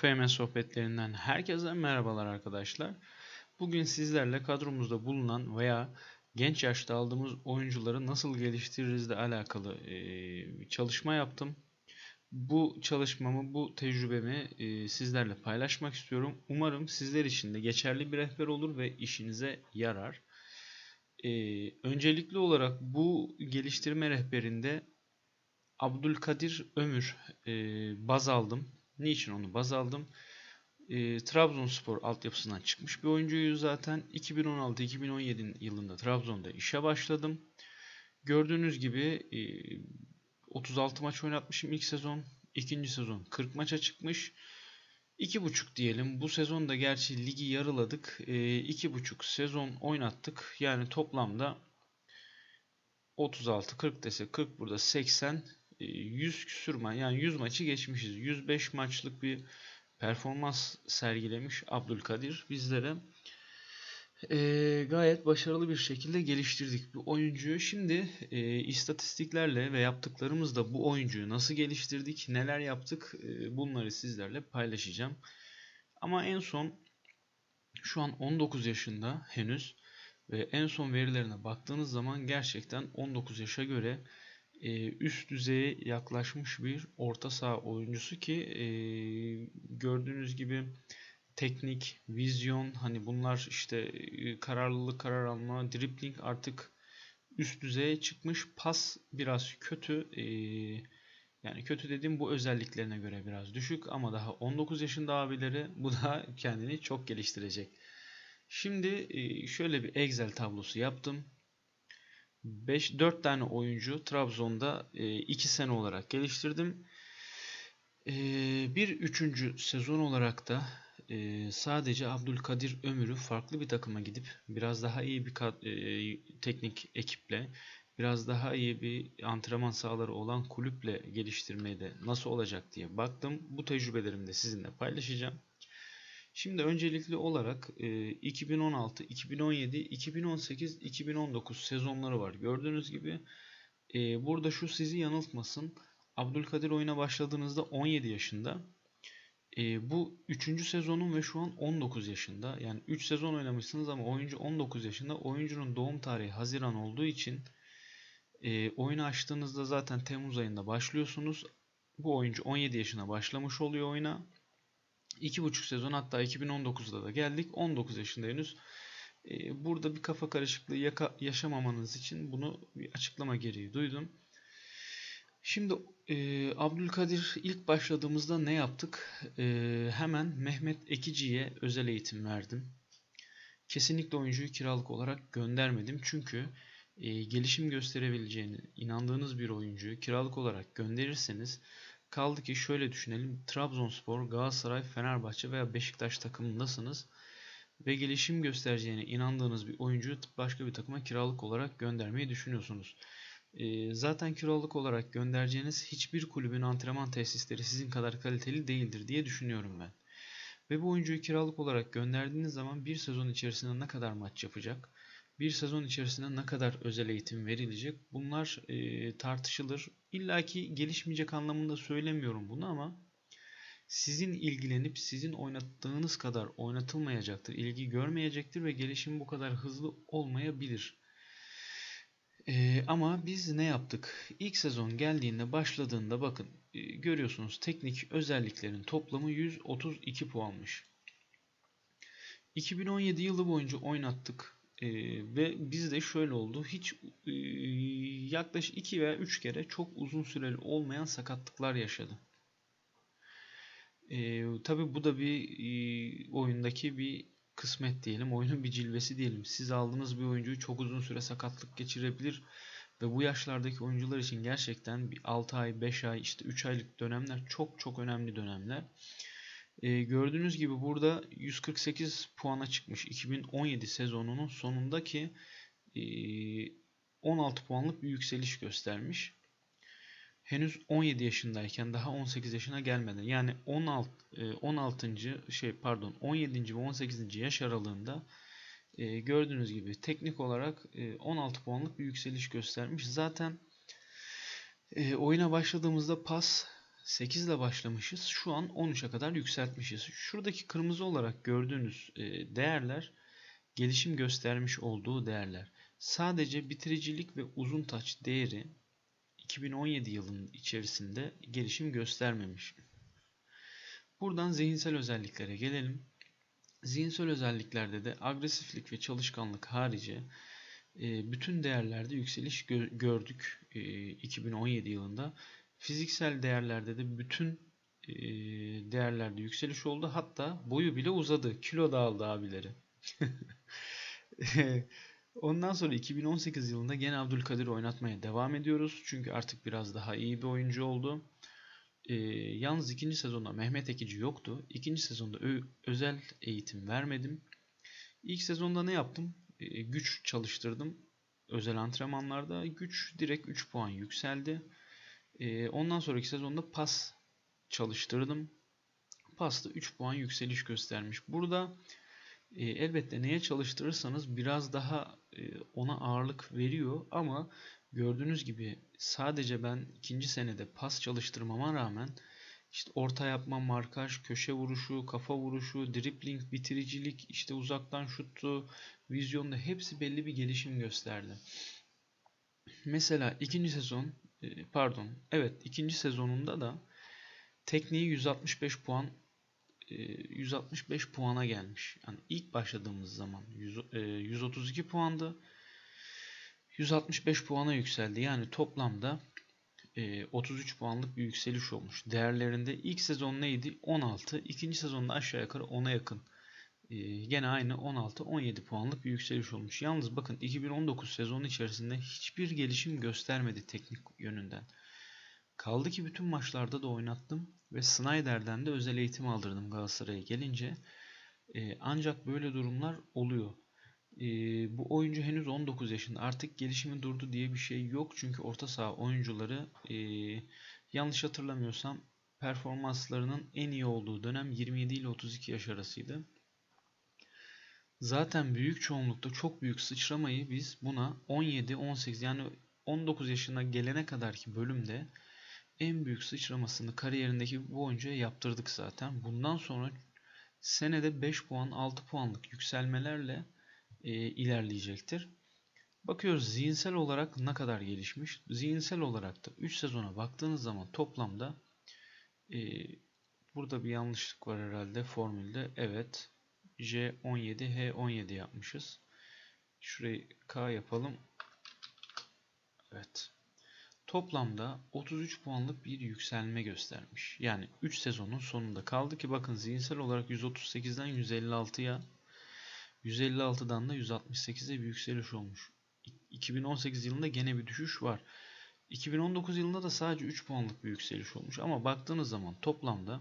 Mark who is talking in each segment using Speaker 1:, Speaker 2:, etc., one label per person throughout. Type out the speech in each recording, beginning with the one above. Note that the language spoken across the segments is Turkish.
Speaker 1: FM sohbetlerinden herkese merhabalar arkadaşlar. Bugün sizlerle kadromuzda bulunan veya genç yaşta aldığımız oyuncuları nasıl geliştiririz ile alakalı çalışma yaptım. Bu çalışmamı, bu tecrübemi sizlerle paylaşmak istiyorum. Umarım sizler için de geçerli bir rehber olur ve işinize yarar. Öncelikli olarak bu geliştirme rehberinde Abdülkadir Ömür baz aldım Niçin onu baz aldım? E, Trabzonspor altyapısından çıkmış bir oyuncuyu zaten. 2016-2017 yılında Trabzon'da işe başladım. Gördüğünüz gibi e, 36 maç oynatmışım ilk sezon. ikinci sezon 40 maça çıkmış. 2,5 diyelim. Bu sezon da gerçi ligi yarıladık. E, 2,5 sezon oynattık. Yani toplamda 36-40 dese 40 burada 80 100 e, küsür maç yani 100 maçı geçmişiz. 105 maçlık bir performans sergilemiş Abdülkadir bizlere. E, gayet başarılı bir şekilde geliştirdik bu oyuncuyu. Şimdi e, istatistiklerle ve yaptıklarımızla bu oyuncuyu nasıl geliştirdik, neler yaptık e, bunları sizlerle paylaşacağım. Ama en son şu an 19 yaşında henüz ve en son verilerine baktığınız zaman gerçekten 19 yaşa göre üst düzeye yaklaşmış bir orta saha oyuncusu ki e, gördüğünüz gibi teknik, vizyon hani bunlar işte e, kararlılık, karar alma, dribbling artık üst düzeye çıkmış. Pas biraz kötü. yani kötü dediğim bu özelliklerine göre biraz düşük ama daha 19 yaşında abileri bu da kendini çok geliştirecek. Şimdi şöyle bir Excel tablosu yaptım. 5 4 tane oyuncu Trabzon'da 2 e, sene olarak geliştirdim. E, bir üçüncü sezon olarak da e, sadece Abdülkadir Ömür'ü farklı bir takıma gidip biraz daha iyi bir teknik ekiple biraz daha iyi bir antrenman sahaları olan kulüple geliştirmeye de nasıl olacak diye baktım. Bu tecrübelerimi de sizinle paylaşacağım. Şimdi öncelikli olarak 2016, 2017, 2018, 2019 sezonları var. Gördüğünüz gibi e, burada şu sizi yanıltmasın. Abdülkadir oyuna başladığınızda 17 yaşında. E, bu 3. sezonun ve şu an 19 yaşında. Yani 3 sezon oynamışsınız ama oyuncu 19 yaşında. Oyuncunun doğum tarihi Haziran olduğu için e, oyunu açtığınızda zaten Temmuz ayında başlıyorsunuz. Bu oyuncu 17 yaşına başlamış oluyor oyuna. 2,5 sezon hatta 2019'da da geldik. 19 yaşında henüz. Ee, burada bir kafa karışıklığı yaşamamanız için bunu bir açıklama gereği duydum. Şimdi e, Abdülkadir ilk başladığımızda ne yaptık? E, hemen Mehmet Ekici'ye özel eğitim verdim. Kesinlikle oyuncuyu kiralık olarak göndermedim. Çünkü e, gelişim gösterebileceğini inandığınız bir oyuncuyu kiralık olarak gönderirseniz Kaldı ki şöyle düşünelim. Trabzonspor, Galatasaray, Fenerbahçe veya Beşiktaş takımındasınız ve gelişim göstereceğine inandığınız bir oyuncuyu başka bir takıma kiralık olarak göndermeyi düşünüyorsunuz. E, zaten kiralık olarak göndereceğiniz hiçbir kulübün antrenman tesisleri sizin kadar kaliteli değildir diye düşünüyorum ben. Ve bu oyuncuyu kiralık olarak gönderdiğiniz zaman bir sezon içerisinde ne kadar maç yapacak? Bir sezon içerisinde ne kadar özel eğitim verilecek bunlar e, tartışılır. İlla ki gelişmeyecek anlamında söylemiyorum bunu ama sizin ilgilenip sizin oynattığınız kadar oynatılmayacaktır, ilgi görmeyecektir ve gelişim bu kadar hızlı olmayabilir. Ee, ama biz ne yaptık? İlk sezon geldiğinde başladığında bakın e, görüyorsunuz teknik özelliklerin toplamı 132 puanmış. 2017 yılı boyunca oynattık. E, ve bizde şöyle oldu. Hiç e, yaklaşık 2 veya 3 kere çok uzun süreli olmayan sakatlıklar yaşadı. E, tabii bu da bir e, oyundaki bir kısmet diyelim. Oyunun bir cilvesi diyelim. Siz aldığınız bir oyuncuyu çok uzun süre sakatlık geçirebilir ve bu yaşlardaki oyuncular için gerçekten bir 6 ay, 5 ay, işte 3 aylık dönemler çok çok önemli dönemler. E, gördüğünüz gibi burada 148 puana çıkmış 2017 sezonunun sonundaki e, 16 puanlık bir yükseliş göstermiş. Henüz 17 yaşındayken daha 18 yaşına gelmeden yani 16 16. şey pardon 17. ve 18. yaş aralığında e, gördüğünüz gibi teknik olarak e, 16 puanlık bir yükseliş göstermiş. Zaten e, oyuna başladığımızda pas 8 ile başlamışız. Şu an 13'e kadar yükseltmişiz. Şuradaki kırmızı olarak gördüğünüz e, değerler gelişim göstermiş olduğu değerler. Sadece bitiricilik ve uzun taç değeri 2017 yılının içerisinde gelişim göstermemiş. Buradan zihinsel özelliklere gelelim. Zihinsel özelliklerde de agresiflik ve çalışkanlık harici e, bütün değerlerde yükseliş gördük 2017 yılında. Fiziksel değerlerde de bütün e, değerlerde yükseliş oldu. Hatta boyu bile uzadı. Kilo da aldı abileri. Ondan sonra 2018 yılında gene Abdülkadir oynatmaya devam ediyoruz. Çünkü artık biraz daha iyi bir oyuncu oldu. E, yalnız ikinci sezonda Mehmet Ekici yoktu. İkinci sezonda özel eğitim vermedim. İlk sezonda ne yaptım? E, güç çalıştırdım. Özel antrenmanlarda güç direkt 3 puan yükseldi. E, ondan sonraki sezonda pas çalıştırdım. Pasta 3 puan yükseliş göstermiş. Burada e, elbette neye çalıştırırsanız biraz daha e, ona ağırlık veriyor ama gördüğünüz gibi sadece ben ikinci senede pas çalıştırmama rağmen işte orta yapma, markaj, köşe vuruşu, kafa vuruşu, dribling, bitiricilik, işte uzaktan şuttu, vizyonda hepsi belli bir gelişim gösterdi. Mesela ikinci sezon, pardon, evet ikinci sezonunda da tekniği 165 puan 165 e, puana gelmiş. Yani ilk başladığımız zaman 100, 132 e, puandı. 165 puana yükseldi. Yani toplamda 33 puanlık bir yükseliş olmuş. Değerlerinde ilk sezon neydi? 16. İkinci sezonda aşağı yukarı 10'a yakın. Gene aynı 16-17 puanlık bir yükseliş olmuş. Yalnız bakın 2019 sezonu içerisinde hiçbir gelişim göstermedi teknik yönünden. Kaldı ki bütün maçlarda da oynattım ve Snyder'den de özel eğitim aldırdım Galatasaray'a gelince. E, ancak böyle durumlar oluyor. E, bu oyuncu henüz 19 yaşında. Artık gelişimi durdu diye bir şey yok. Çünkü orta saha oyuncuları yanlış hatırlamıyorsam performanslarının en iyi olduğu dönem 27 ile 32 yaş arasıydı. Zaten büyük çoğunlukta çok büyük sıçramayı biz buna 17-18 yani 19 yaşına gelene kadarki bölümde en büyük sıçramasını kariyerindeki bu oyuncuya yaptırdık zaten. Bundan sonra senede 5 puan 6 puanlık yükselmelerle e, ilerleyecektir. Bakıyoruz zihinsel olarak ne kadar gelişmiş. Zihinsel olarak da 3 sezona baktığınız zaman toplamda e, burada bir yanlışlık var herhalde formülde. Evet J17 H17 yapmışız. Şurayı K yapalım. Evet toplamda 33 puanlık bir yükselme göstermiş. Yani 3 sezonun sonunda kaldı ki bakın zihinsel olarak 138'den 156'ya 156'dan da 168'e bir yükseliş olmuş. 2018 yılında gene bir düşüş var. 2019 yılında da sadece 3 puanlık bir yükseliş olmuş ama baktığınız zaman toplamda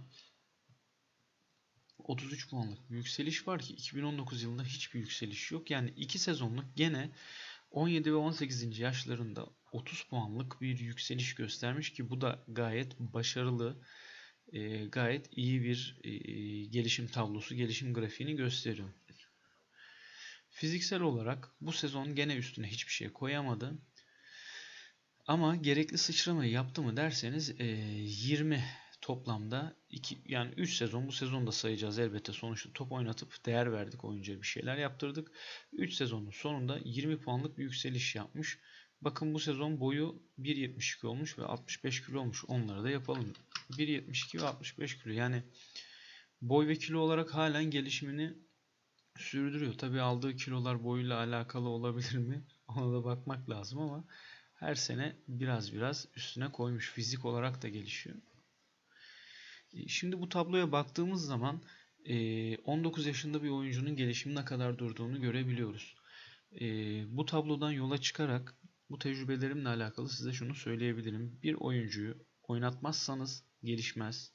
Speaker 1: 33 puanlık bir yükseliş var ki 2019 yılında hiçbir yükseliş yok. Yani 2 sezonluk gene 17 ve 18. yaşlarında 30 puanlık bir yükseliş göstermiş ki bu da gayet başarılı, e, gayet iyi bir e, gelişim tablosu, gelişim grafiğini gösteriyor. Fiziksel olarak bu sezon gene üstüne hiçbir şey koyamadı. Ama gerekli sıçramayı yaptı mı derseniz e, 20 toplamda 2 yani 3 sezon bu sezonu da sayacağız elbette sonuçta top oynatıp değer verdik oyuncuya bir şeyler yaptırdık. 3 sezonun sonunda 20 puanlık bir yükseliş yapmış. Bakın bu sezon boyu 1.72 olmuş ve 65 kilo olmuş. Onları da yapalım. 1.72 ve 65 kilo. Yani boy ve kilo olarak halen gelişimini sürdürüyor. Tabi aldığı kilolar boyuyla alakalı olabilir mi? Ona da bakmak lazım ama her sene biraz biraz üstüne koymuş. Fizik olarak da gelişiyor. E, şimdi bu tabloya baktığımız zaman 19 e, yaşında bir oyuncunun gelişimi ne kadar durduğunu görebiliyoruz. E, bu tablodan yola çıkarak bu tecrübelerimle alakalı size şunu söyleyebilirim. Bir oyuncuyu oynatmazsanız gelişmez.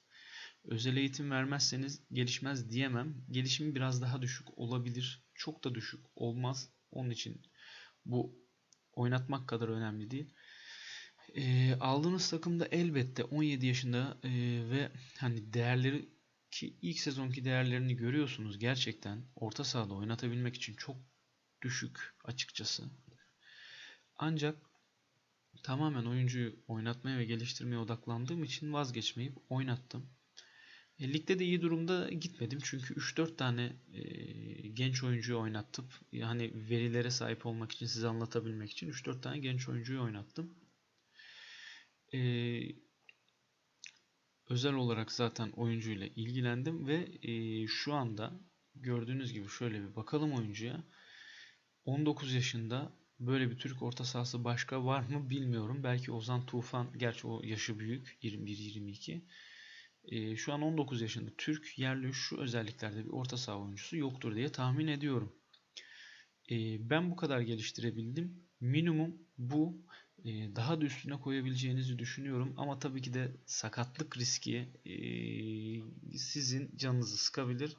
Speaker 1: Özel eğitim vermezseniz gelişmez diyemem. Gelişimi biraz daha düşük olabilir. Çok da düşük olmaz. Onun için bu oynatmak kadar önemli değil. E, aldığınız takımda elbette 17 yaşında e, ve hani değerleri ki ilk sezonki değerlerini görüyorsunuz gerçekten orta sahada oynatabilmek için çok düşük açıkçası. Ancak tamamen oyuncuyu oynatmaya ve geliştirmeye odaklandığım için vazgeçmeyip oynattım. E, ligde de iyi durumda gitmedim çünkü 3-4 tane e, genç oyuncuyu oynattım. Yani verilere sahip olmak için size anlatabilmek için 3-4 tane genç oyuncuyu oynattım. E, özel olarak zaten oyuncuyla ilgilendim ve e, şu anda gördüğünüz gibi şöyle bir bakalım oyuncuya. 19 yaşında böyle bir Türk orta sahası başka var mı bilmiyorum. Belki Ozan Tufan, gerçi o yaşı büyük 21-22. E, şu an 19 yaşında Türk yerli şu özelliklerde bir orta saha oyuncusu yoktur diye tahmin ediyorum. E, ben bu kadar geliştirebildim. Minimum bu. E, daha da üstüne koyabileceğinizi düşünüyorum. Ama tabii ki de sakatlık riski e, sizin canınızı sıkabilir.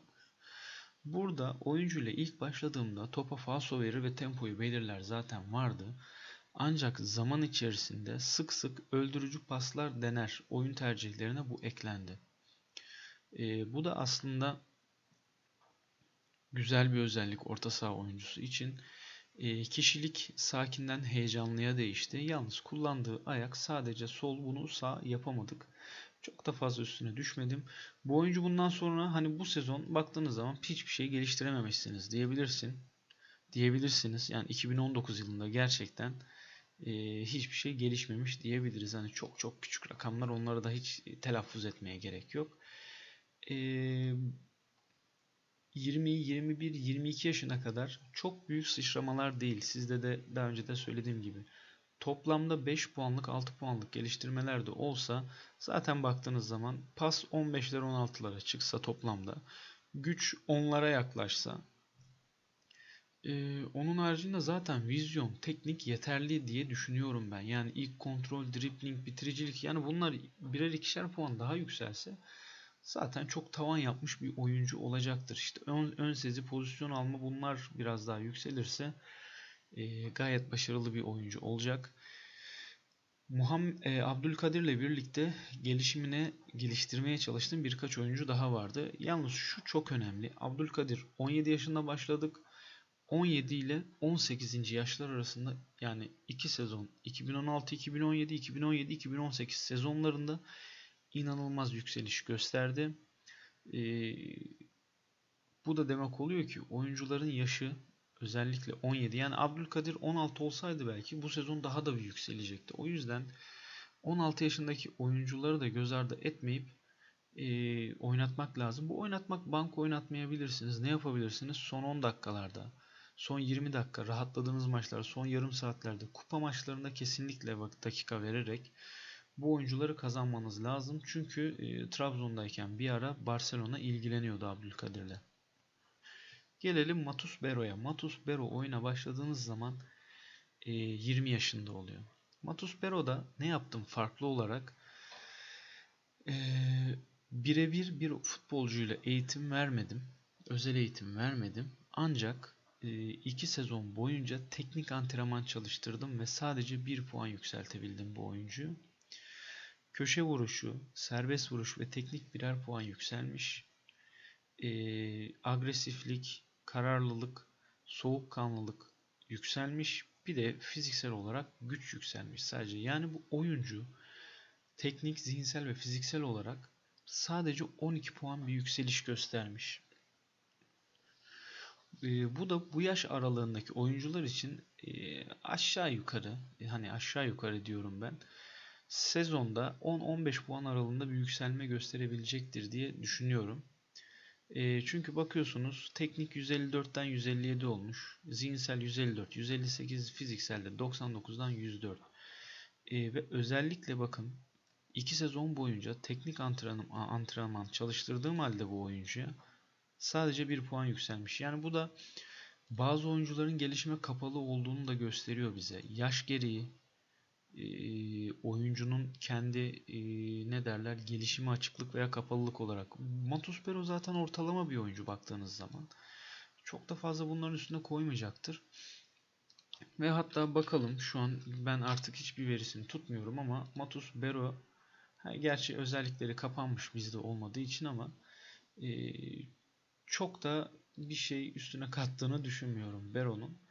Speaker 1: Burada oyuncu ile ilk başladığımda topa falso verir ve tempoyu belirler zaten vardı. Ancak zaman içerisinde sık sık öldürücü paslar dener. Oyun tercihlerine bu eklendi. E, bu da aslında güzel bir özellik orta saha oyuncusu için. E, kişilik sakinden heyecanlıya değişti. Yalnız kullandığı ayak sadece sol bunu sağ yapamadık. Çok da fazla üstüne düşmedim. Bu oyuncu bundan sonra hani bu sezon baktığınız zaman hiçbir şey geliştirememişsiniz diyebilirsin. Diyebilirsiniz. Yani 2019 yılında gerçekten e, hiçbir şey gelişmemiş diyebiliriz. Hani çok çok küçük rakamlar onları da hiç telaffuz etmeye gerek yok. E, 20, 21, 22 yaşına kadar çok büyük sıçramalar değil. Sizde de daha önce de söylediğim gibi. Toplamda 5 puanlık 6 puanlık geliştirmeler de olsa zaten baktığınız zaman pas 15'ler 16'lara çıksa toplamda güç 10'lara yaklaşsa ee, onun haricinde zaten vizyon, teknik yeterli diye düşünüyorum ben. Yani ilk kontrol, dribbling, bitiricilik yani bunlar birer ikişer puan daha yükselse zaten çok tavan yapmış bir oyuncu olacaktır. İşte ön, ön sezi, pozisyon alma bunlar biraz daha yükselirse e, gayet başarılı bir oyuncu olacak. Muhammed e, Abdülkadir ile birlikte gelişimine geliştirmeye çalıştığım birkaç oyuncu daha vardı. Yalnız şu çok önemli. Abdülkadir 17 yaşında başladık. 17 ile 18. yaşlar arasında yani 2 sezon 2016 2017 2017 2018 sezonlarında inanılmaz yükseliş gösterdi. Ee, bu da demek oluyor ki oyuncuların yaşı özellikle 17 yani Abdülkadir 16 olsaydı belki bu sezon daha da bir yükselecekti. O yüzden 16 yaşındaki oyuncuları da göz ardı etmeyip e, oynatmak lazım. Bu oynatmak bank oynatmayabilirsiniz. Ne yapabilirsiniz? Son 10 dakikalarda, son 20 dakika rahatladığınız maçlar, son yarım saatlerde, kupa maçlarında kesinlikle dakika vererek bu oyuncuları kazanmanız lazım. Çünkü e, Trabzon'dayken bir ara Barcelona ilgileniyordu Abdülkadir'le. Gelelim Matus Bero'ya. Matus Bero oyuna başladığınız zaman e, 20 yaşında oluyor. Matus Bero'da ne yaptım farklı olarak? E, Birebir bir futbolcuyla eğitim vermedim. Özel eğitim vermedim. Ancak e, iki sezon boyunca teknik antrenman çalıştırdım ve sadece bir puan yükseltebildim bu oyuncuyu. Köşe vuruşu, serbest vuruş ve teknik birer puan yükselmiş. E, agresiflik, kararlılık, soğukkanlılık yükselmiş. Bir de fiziksel olarak güç yükselmiş sadece. Yani bu oyuncu teknik, zihinsel ve fiziksel olarak sadece 12 puan bir yükseliş göstermiş. E, bu da bu yaş aralığındaki oyuncular için e, aşağı yukarı hani aşağı yukarı diyorum ben sezonda 10-15 puan aralığında bir yükselme gösterebilecektir diye düşünüyorum. E, çünkü bakıyorsunuz teknik 154'ten 157 olmuş. Zihinsel 154, 158 fizikselde 99'dan 104. E, ve özellikle bakın 2 sezon boyunca teknik antrenman, antrenman çalıştırdığım halde bu oyuncuya sadece 1 puan yükselmiş. Yani bu da bazı oyuncuların gelişime kapalı olduğunu da gösteriyor bize. Yaş gereği oyuncunun kendi ne derler gelişimi açıklık veya kapalılık olarak. Matus Pero zaten ortalama bir oyuncu baktığınız zaman. Çok da fazla bunların üstüne koymayacaktır. Ve hatta bakalım şu an ben artık hiçbir verisini tutmuyorum ama Matus Bero gerçi özellikleri kapanmış bizde olmadığı için ama çok da bir şey üstüne kattığını düşünmüyorum Bero'nun.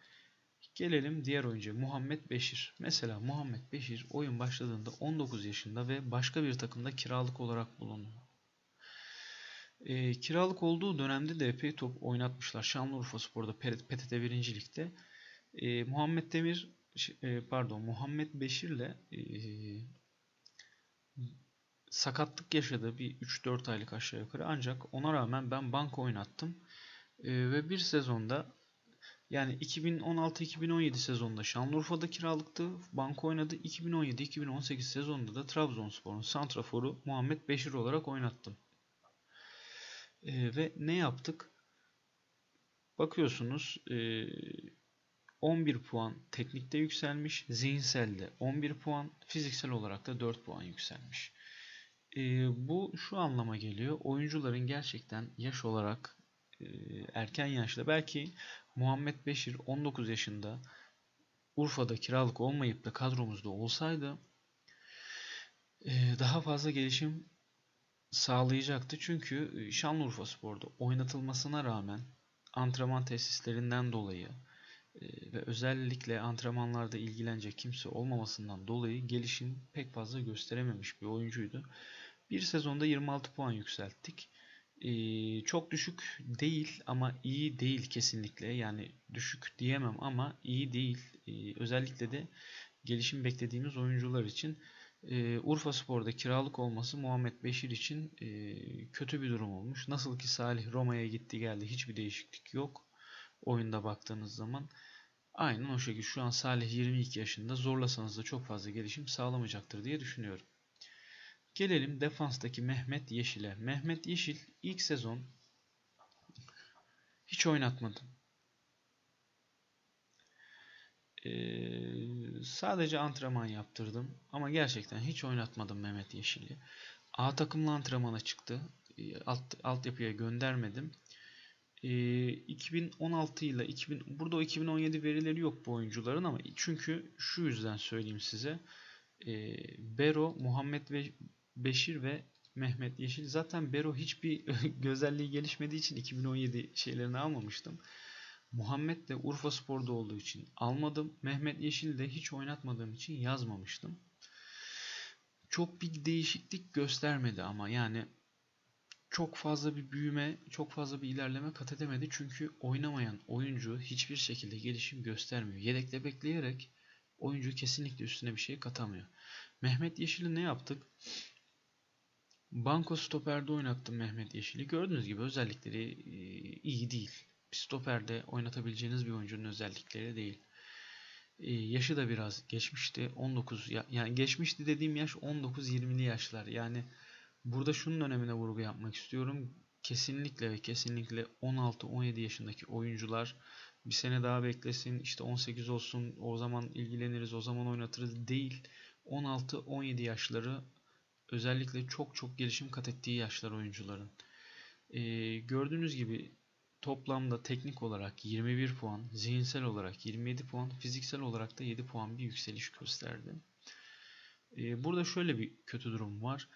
Speaker 1: Gelelim diğer oyuncu Muhammed Beşir. Mesela Muhammed Beşir oyun başladığında 19 yaşında ve başka bir takımda kiralık olarak bulunuyor. E, kiralık olduğu dönemde de epey top oynatmışlar. Şanlıurfa Spor'da PTT 1. Lig'de. E, Muhammed Demir e, pardon Muhammed Beşir'le e, sakatlık yaşadı bir 3-4 aylık aşağı yukarı. Ancak ona rağmen ben banka oynattım. E, ve bir sezonda yani 2016-2017 sezonunda Şanlıurfa'da kiralıktı. Banka oynadı. 2017-2018 sezonunda da Trabzonspor'un santraforu Muhammed Beşir olarak oynattım. E, ve ne yaptık? Bakıyorsunuz e, 11 puan teknikte yükselmiş. Zihinselde 11 puan. Fiziksel olarak da 4 puan yükselmiş. E, bu şu anlama geliyor. Oyuncuların gerçekten yaş olarak erken yaşta belki Muhammed Beşir 19 yaşında Urfa'da kiralık olmayıp da kadromuzda olsaydı e, daha fazla gelişim sağlayacaktı. Çünkü Şanlıurfa Spor'da oynatılmasına rağmen antrenman tesislerinden dolayı ve özellikle antrenmanlarda ilgilenecek kimse olmamasından dolayı gelişim pek fazla gösterememiş bir oyuncuydu. Bir sezonda 26 puan yükselttik. Çok düşük değil ama iyi değil kesinlikle. Yani düşük diyemem ama iyi değil. Özellikle de gelişim beklediğimiz oyuncular için Urfa Spor'da kiralık olması Muhammed Beşir için kötü bir durum olmuş. Nasıl ki Salih Roma'ya gitti geldi hiçbir değişiklik yok oyunda baktığınız zaman. Aynen o şekilde şu an Salih 22 yaşında zorlasanız da çok fazla gelişim sağlamayacaktır diye düşünüyorum. Gelelim defanstaki Mehmet Yeşil'e. Mehmet Yeşil ilk sezon hiç oynatmadım. Ee, sadece antrenman yaptırdım ama gerçekten hiç oynatmadım Mehmet Yeşil'i. A takımlı antrenmana çıktı. Ee, alt, altyapıya göndermedim. Ee, 2016 ile 2000 burada o 2017 verileri yok bu oyuncuların ama çünkü şu yüzden söyleyeyim size. Ee, Bero, Muhammed ve Beşir ve Mehmet Yeşil. Zaten Bero hiçbir güzelliği gelişmediği için 2017 şeylerini almamıştım. Muhammed de Urfa Spor'da olduğu için almadım. Mehmet Yeşil de hiç oynatmadığım için yazmamıştım. Çok bir değişiklik göstermedi ama yani çok fazla bir büyüme, çok fazla bir ilerleme kat edemedi. Çünkü oynamayan oyuncu hiçbir şekilde gelişim göstermiyor. Yedekte bekleyerek oyuncu kesinlikle üstüne bir şey katamıyor. Mehmet Yeşil'i ne yaptık? Banko stoperde oynattım Mehmet Yeşil'i. Gördüğünüz gibi özellikleri e, iyi değil. Stoperde oynatabileceğiniz bir oyuncunun özellikleri değil. E, yaşı da biraz geçmişti. 19 yani geçmişti dediğim yaş 19-20'li yaşlar. Yani burada şunun önemine vurgu yapmak istiyorum. Kesinlikle ve kesinlikle 16-17 yaşındaki oyuncular bir sene daha beklesin işte 18 olsun o zaman ilgileniriz o zaman oynatırız değil 16-17 yaşları özellikle çok çok gelişim kat ettiği yaşlar oyuncuların. Ee, gördüğünüz gibi toplamda teknik olarak 21 puan, zihinsel olarak 27 puan, fiziksel olarak da 7 puan bir yükseliş gösterdi. Ee, burada şöyle bir kötü durum var.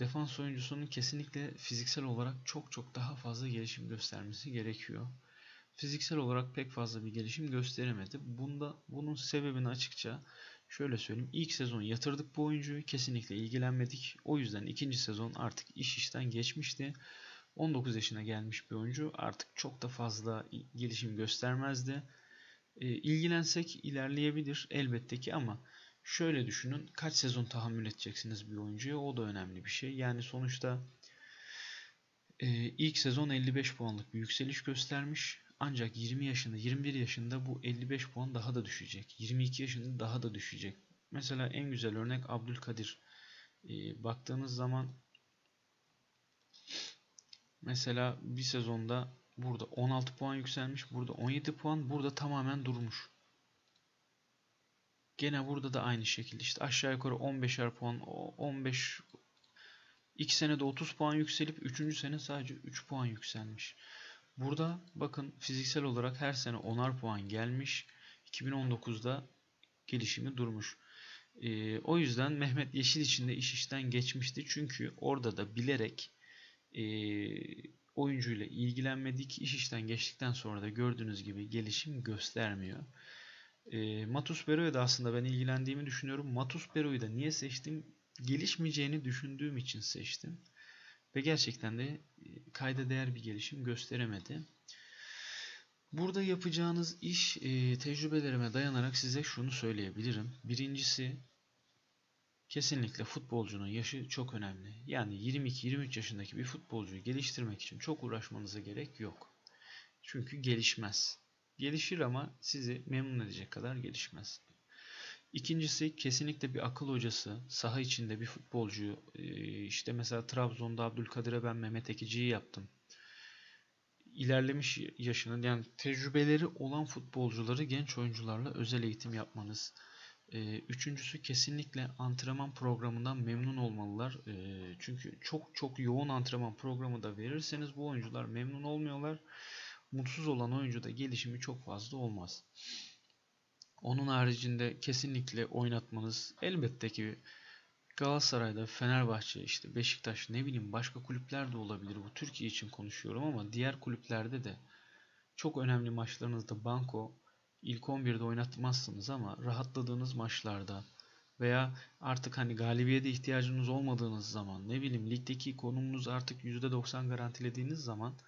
Speaker 1: Defans oyuncusunun kesinlikle fiziksel olarak çok çok daha fazla gelişim göstermesi gerekiyor. Fiziksel olarak pek fazla bir gelişim gösteremedi. Bunda bunun sebebini açıkça Şöyle söyleyeyim. ilk sezon yatırdık bu oyuncuyu. Kesinlikle ilgilenmedik. O yüzden ikinci sezon artık iş işten geçmişti. 19 yaşına gelmiş bir oyuncu artık çok da fazla gelişim göstermezdi. E, ilgilensek ilerleyebilir elbette ki ama şöyle düşünün kaç sezon tahammül edeceksiniz bir oyuncuya o da önemli bir şey. Yani sonuçta e, ilk sezon 55 puanlık bir yükseliş göstermiş. Ancak 20 yaşında, 21 yaşında bu 55 puan daha da düşecek. 22 yaşında daha da düşecek. Mesela en güzel örnek Abdülkadir. Ee, baktığınız zaman mesela bir sezonda burada 16 puan yükselmiş, burada 17 puan, burada tamamen durmuş. Gene burada da aynı şekilde işte aşağı yukarı 15'er puan, 15 ilk senede 30 puan yükselip 3. sene sadece 3 puan yükselmiş. Burada bakın fiziksel olarak her sene 10'ar puan gelmiş. 2019'da gelişimi durmuş. E, o yüzden Mehmet Yeşil için de iş işten geçmişti. Çünkü orada da bilerek e, oyuncuyla ilgilenmedik. İş işten geçtikten sonra da gördüğünüz gibi gelişim göstermiyor. E, Matus Bero'ya da aslında ben ilgilendiğimi düşünüyorum. Matus Bero'yu da niye seçtim? Gelişmeyeceğini düşündüğüm için seçtim. Ve gerçekten de e, kayda değer bir gelişim gösteremedi. Burada yapacağınız iş e, tecrübelerime dayanarak size şunu söyleyebilirim. Birincisi kesinlikle futbolcunun yaşı çok önemli. Yani 22-23 yaşındaki bir futbolcuyu geliştirmek için çok uğraşmanıza gerek yok. Çünkü gelişmez. Gelişir ama sizi memnun edecek kadar gelişmez. İkincisi kesinlikle bir akıl hocası, saha içinde bir futbolcuyu, e, işte mesela Trabzon'da Abdülkadir'e ben Mehmet Ekici'yi yaptım. İlerlemiş yaşının yani tecrübeleri olan futbolcuları genç oyuncularla özel eğitim yapmanız. E, Üçüncüsü kesinlikle antrenman programından memnun olmalılar. E, Çünkü çok çok yoğun antrenman programı da verirseniz bu oyuncular memnun olmuyorlar. Mutsuz olan oyuncuda gelişimi çok fazla olmaz. Onun haricinde kesinlikle oynatmanız elbette ki Galatasaray'da, Fenerbahçe, işte Beşiktaş ne bileyim başka kulüpler de olabilir. Bu Türkiye için konuşuyorum ama diğer kulüplerde de çok önemli maçlarınızda banko ilk 11'de oynatmazsınız ama rahatladığınız maçlarda veya artık hani galibiyete ihtiyacınız olmadığınız zaman ne bileyim ligdeki konumunuz artık %90 garantilediğiniz zaman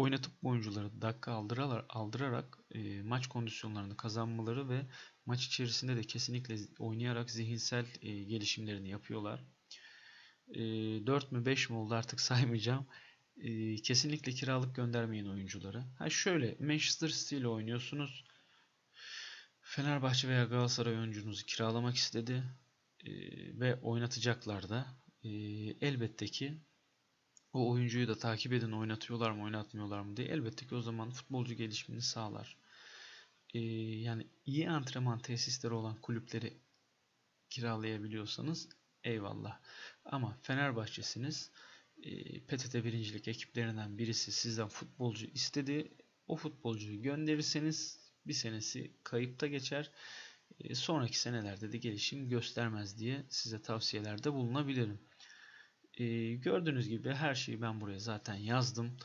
Speaker 1: oynatıp oyuncuları dakika aldırarak, aldırarak e, maç kondisyonlarını kazanmaları ve maç içerisinde de kesinlikle oynayarak zihinsel e, gelişimlerini yapıyorlar. E, 4 mü 5 mi oldu artık saymayacağım. E, kesinlikle kiralık göndermeyin oyuncuları. Ha şöyle Manchester City ile oynuyorsunuz. Fenerbahçe veya Galatasaray oyuncunuzu kiralamak istedi e, ve oynatacaklar da. E, elbette ki o oyuncuyu da takip edin oynatıyorlar mı oynatmıyorlar mı diye elbette ki o zaman futbolcu gelişimini sağlar. Ee, yani iyi antrenman tesisleri olan kulüpleri kiralayabiliyorsanız eyvallah. Ama Fenerbahçe'siniz e, PTT birincilik ekiplerinden birisi sizden futbolcu istedi. O futbolcuyu gönderirseniz bir senesi kayıpta geçer. E, sonraki senelerde de gelişim göstermez diye size tavsiyelerde bulunabilirim. E, gördüğünüz gibi her şeyi ben buraya zaten yazdım.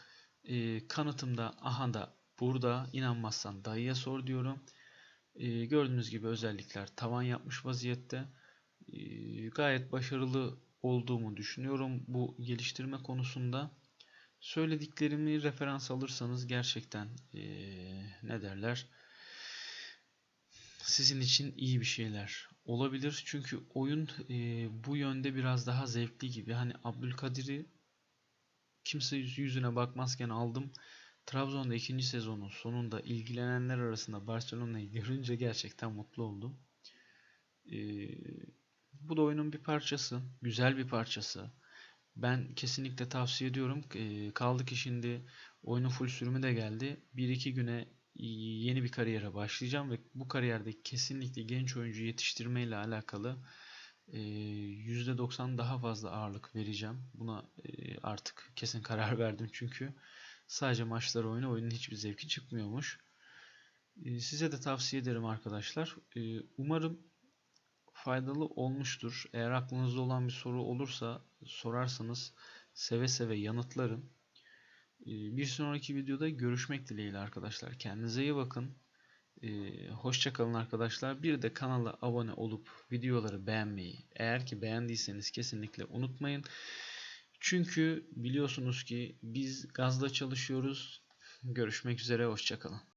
Speaker 1: E, kanıtım da aha da burada. İnanmazsan dayıya sor diyorum. E, gördüğünüz gibi özellikler tavan yapmış vaziyette. E, gayet başarılı olduğumu düşünüyorum bu geliştirme konusunda. Söylediklerimi referans alırsanız gerçekten e, ne derler sizin için iyi bir şeyler olabilir. Çünkü oyun e, bu yönde biraz daha zevkli gibi. Hani Abdülkadir'i kimse yüzüne bakmazken aldım. Trabzon'da ikinci sezonun sonunda ilgilenenler arasında Barcelona'yı görünce gerçekten mutlu oldum. E, bu da oyunun bir parçası. Güzel bir parçası. Ben kesinlikle tavsiye ediyorum. E, kaldı ki şimdi oyunun full sürümü de geldi. 1-2 güne yeni bir kariyere başlayacağım ve bu kariyerde kesinlikle genç oyuncu yetiştirme ile alakalı %90 daha fazla ağırlık vereceğim. Buna artık kesin karar verdim çünkü sadece maçları oyna oyunun hiçbir zevki çıkmıyormuş. Size de tavsiye ederim arkadaşlar. Umarım faydalı olmuştur. Eğer aklınızda olan bir soru olursa sorarsanız seve seve yanıtlarım. Bir sonraki videoda görüşmek dileğiyle arkadaşlar. Kendinize iyi bakın. Hoşçakalın arkadaşlar. Bir de kanala abone olup videoları beğenmeyi eğer ki beğendiyseniz kesinlikle unutmayın. Çünkü biliyorsunuz ki biz gazla çalışıyoruz. Görüşmek üzere. Hoşçakalın.